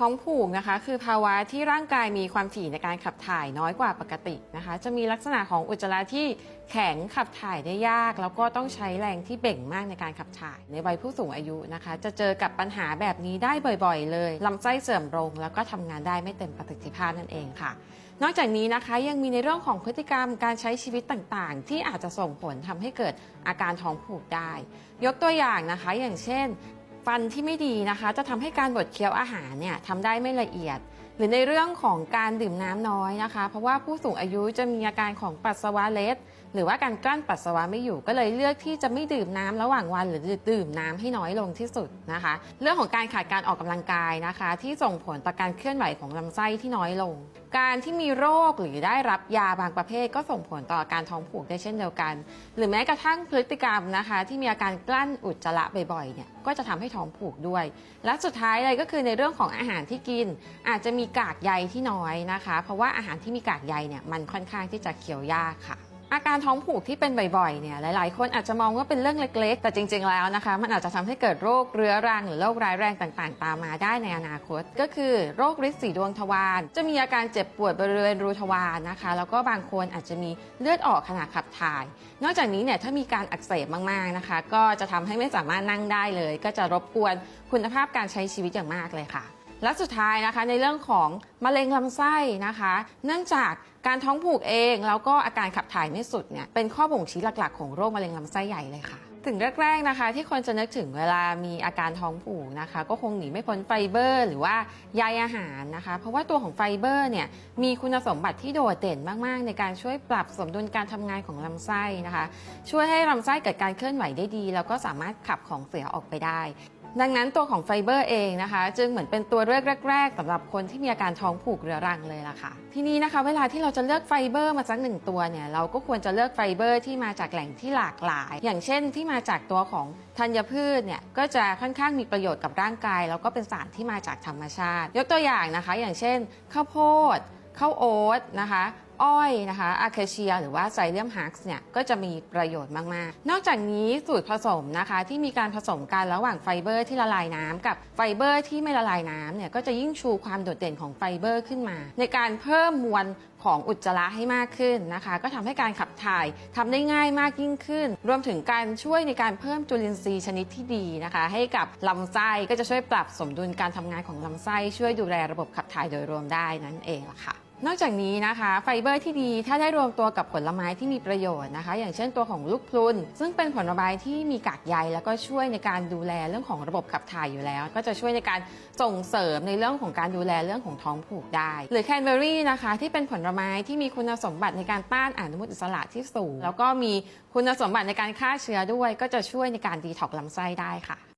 ท้องผูกนะคะคือภาวะที่ร่างกายมีความถี่ในการขับถ่ายน้อยกว่าปกตินะคะ จะมีลักษณะของอุจจาระที่แข็งขับถ่ายได้ยาก แล้วก็ต้องใช้แรงที่เบ่งมากในการขับถ่าย ในวัยผู้สูงอายุนะคะ จะเจอกับปัญหาแบบนี้ได้บ่อยๆ เลยลำไส้เสื่อมลง แล้วก็ทำงานได้ไม่เต็มประสิทธิภาพนั่นเองค่ะ นอกจากนี้นะคะยังมีในเรื่องของพฤติกรรมการใช้ชีวิตต่างๆ ที่อาจจะส่งผลทำให้เกิดอาการท้องผูกได้ ยกตัวอย่างนะคะ อย่างเช่น ฟันที่ไม่ดีนะคะ จะทำให้การบดเคี้ยวอาหารเนี่ยทำได้ไม่ละเอียด หรือในเรื่องของการดื่มน้ำน้อยนะคะ เพราะว่าผู้สูงอายุจะมีอาการของปัสสาวะเล็ดหรือว่าการกลั้นปัสสาวะไม่อยู่ก็เลยเลือกที่จะไม่ดื่มน้ำระหว่างวันหรือดื่มน้ำให้น้อยลงที่สุดนะคะ เรื่องของการขาดการออกกำลังกายนะคะ ที่ส่งผลต่อการเคลื่อนไหวของลำไส้ที่น้อยลง การที่มีโรคหรือได้รับยาบางประเภท ก็ส่งผลต่ออาการท้องผูกได้เช่นเดียวกัน หรือแม้กระทั่งพฤติกรรมนะคะ ที่มีอาการกลั้นอุจจาระบ่อยๆเนี่ยก็จะทำให้ท้องผูกด้วย และสุดท้ายเลยก็คือในเรื่องของอาหารที่กิน อาจจะมีกากใยที่น้อยนะคะ เพราะว่าอาหารที่มีกากใยเนี่ยมันค่อนข้างที่จะเคี้ยวยากค่ะ อาการท้องผูกที่เป็นบ่อยๆ เนี่ยหลายๆ คนอาจจะมองว่าเป็นเรื่องเล็ก ๆ แต่จริง ๆ แล้วนะคะ มันอาจจะทำให้เกิดโรคเรื้อรังหรือโรคร้ายแรงต่างๆ ตามมาได้ในอนาคต ก็คือโรคฤทธิ์สีดวงทวาร จะมีอาการเจ็บปวดบริเวณรูทวารนะคะ แล้วก็บางคนอาจจะมีเลือดออกขณะขับถ่าย นอกจากนี้เนี่ยถ้ามีการอักเสบมากๆ นะคะ ก็จะทำให้ไม่สามารถนั่งได้เลย ก็จะรบกวนคุณภาพการใช้ชีวิตอย่างมากเลยค่ะ และสุดท้ายนะคะในเรื่องของมะเร็งลำไส้นะคะ เนื่องจากการท้องผูกเองแล้วก็อาการขับถ่ายไม่สุดเนี่ยเป็นข้อบ่งชี้หลักๆ ของโรคมะเร็งลำไส้ใหญ่เลยค่ะ ถึงแรกๆนะคะ ที่คนจะนึกถึงเวลามีอาการท้องผูกนะคะ ก็คงหนีไม่พ้นไฟเบอร์ หรือว่าใยอาหารนะคะ เพราะว่าตัวของไฟเบอร์เนี่ยมีคุณสมบัติที่โดดเด่นมากๆ ในการช่วยปรับสมดุลการทำงานของลำไส้นะคะ ช่วยให้ลำไส้เกิดการเคลื่อนไหวได้ดี แล้วก็สามารถขับของเสียออกไปได้ ดังนั้นตัวของไฟเบอร์เองนะคะ จึงเหมือนเป็นตัวเลือกแรก ๆสำหรับคนที่มีอาการท้องผูกเรื้อรังเลยล่ะค่ะ ทีนี้นะคะ เวลาที่เราจะเลือกไฟเบอร์มาสักหนึ่งตัวเนี่ยเราก็ควรจะเลือกไฟเบอร์ที่มาจากแหล่งที่หลากหลาย อย่างเช่นที่มาจากตัวของธัญพืชเนี่ยก็จะค่อนข้างมีประโยชน์กับร่างกาย แล้วก็เป็นสารที่มาจากธรรมชาติ ยกตัวอย่างนะคะ อย่างเช่น ข้าวโพดข้าวโอ๊ตนะคะ อ้อยนะคะอาคาเชียหรือว่าไซเลียมฮักส์เนี่ยก็จะมีประโยชน์มาก ๆ นอกจากนี้สูตรผสมนะคะ ที่มีการผสมกันระหว่างไฟเบอร์ที่ละลายน้ำกับไฟเบอร์ที่ไม่ละลายน้ำเนี่ยก็จะยิ่งชูความโดดเด่นของไฟเบอร์ขึ้นมา ในการเพิ่มมวลของอุจจาระให้มากขึ้นนะคะ ก็ทำให้การขับถ่ายทำได้ง่ายมากยิ่งขึ้น รวมถึงการช่วยในการเพิ่มจุลินทรีย์ชนิดที่ดีนะคะ ให้กับลำไส้ก็จะช่วยปรับสมดุลการทำงานของลำไส้ช่วยดูแลระบบขับถ่ายโดยรวมได้นั่นเองล่ะค่ะ นอกจากนี้นะคะ ไฟเบอร์ที่ดีถ้าได้รวมตัวกับผลไม้ที่มีประโยชน์นะคะ อย่างเช่นตัวของลูกพลุน ซึ่งเป็นผลไม้ที่มีกากใยแล้วก็ช่วยในการดูแลเรื่องของระบบขับถ่ายอยู่แล้ว ก็จะช่วยในการส่งเสริมในเรื่องของการดูแลเรื่องของท้องผูกได้ หรือแคนเบอรี่นะคะ ที่เป็นผลไม้ที่มีคุณสมบัติในการต้านอนุมูลอิสระที่สูง แล้วก็มีคุณสมบัติในการฆ่าเชื้อด้วย ก็จะช่วยในการดีท็อกซ์ลำไส้ได้ค่ะ